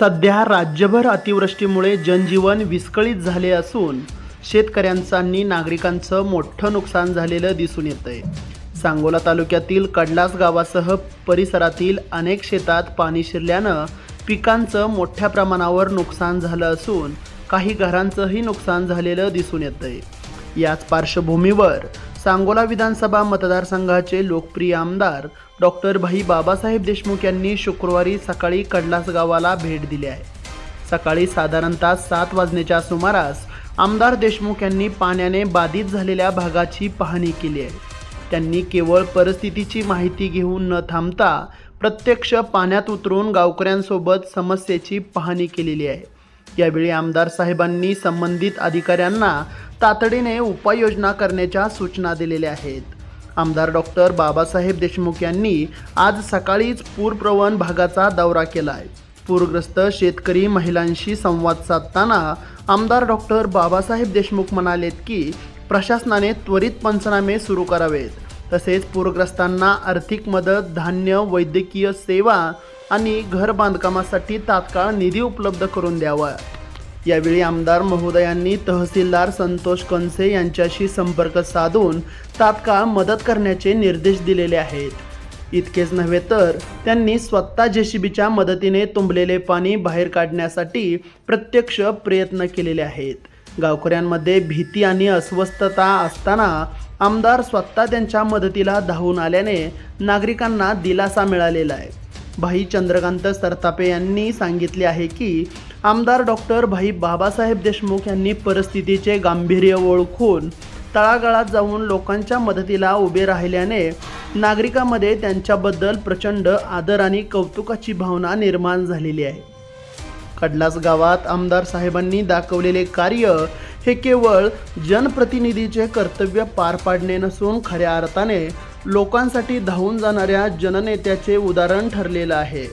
सध्या राज्यभर अतिवृष्टीमुळे जनजीवन विस्कळीत झाले असून शेतकऱ्यांचांनी आणि नागरिकांचं मोठं नुकसान झालेलं दिसून येतंय. सांगोला तालुक्यातील कडलास गावासह परिसरातील अनेक शेतात पाणी शिरल्यानं पिकांचं मोठ्या प्रमाणावर नुकसान झालं असून काही घरांचंही नुकसान झालेलं दिसून येतंय. याच पार्श्वभूमीवर सांगोला विधानसभा मतदारसंघाचे लोकप्रिय आमदार डॉक्टर भाई बाबासाहेब देशमुख यांनी शुक्रवारी सकाळी कडलास गावाला भेट दिली आहे. सकाळी साधारणतः सात वाजण्याच्या सुमारास आमदार देशमुख यांनी पाण्याने बाधित झालेल्या भागाची पाहणी केली आहे. त्यांनी केवळ परिस्थितीची माहिती घेऊन न थांबता प्रत्यक्ष पाण्यात उतरून गावकऱ्यांसोबत समस्येची पाहणी केलेली आहे. यावेळी आमदार साहेबांनी संबंधित अधिकाऱ्यांना तातडीने उपाययोजना करण्याच्या सूचना दिलेल्या आहेत. आमदार डॉक्टर बाबासाहेब देशमुख यांनी आज सकाळीच पूरप्रवण भागाचा दौरा केला आहे पूरग्रस्त शेतकरी महिलांशी संवाद साधताना आमदार डॉक्टर बाबासाहेब देशमुख म्हणालेत की प्रशासनाने त्वरित पंचनामे सुरू करावेत. तसेच पूरग्रस्तांना आर्थिक मदत धान्य वैद्यकीय सेवा आणि घर बांधकामासाठी तात्काळ निधी उपलब्ध करून द्यावा. यावेळी आमदार महोदयांनी तहसीलदार संतोष कनसे यांच्याशी संपर्क साधून तात्काळ मदत करण्याचे निर्देश दिलेले आहेत. इतकेच नव्हे तर त्यांनी स्वतः जेसीबीच्या मदतीने तुंबलेले पाणी बाहेर काढण्यासाठी प्रत्यक्ष प्रयत्न केलेले आहेत. गावकऱ्यांमध्ये भीती आणि अस्वस्थता असताना आमदार स्वतः त्यांच्या मदतीला धावून आल्याने नागरिकांना दिलासा मिळालेला आहे. भाई चंद्रकांत सरतापे यांनी सांगितले आहे की आमदार डॉक्टर भाई बाबासाहेब देशमुख यांनी परिस्थितीचे गांभीर्य ओळखून तळागाळात जाऊन लोकांच्या मदतीला उभे राहिल्याने नागरिकांमध्ये त्यांच्याबद्दल प्रचंड आदर आणि कौतुकाची भावना निर्माण झालेली आहे. कडलास गावात आमदार साहेबांनी दाखवलेले कार्य हे केवळ जनप्रतिनिधीचे कर्तव्य पार पाडणे नसून खऱ्या अर्थाने लोकांसाठी धावून जाणाऱ्या जननेत्याचे उदाहरण ठरलेलं आहे.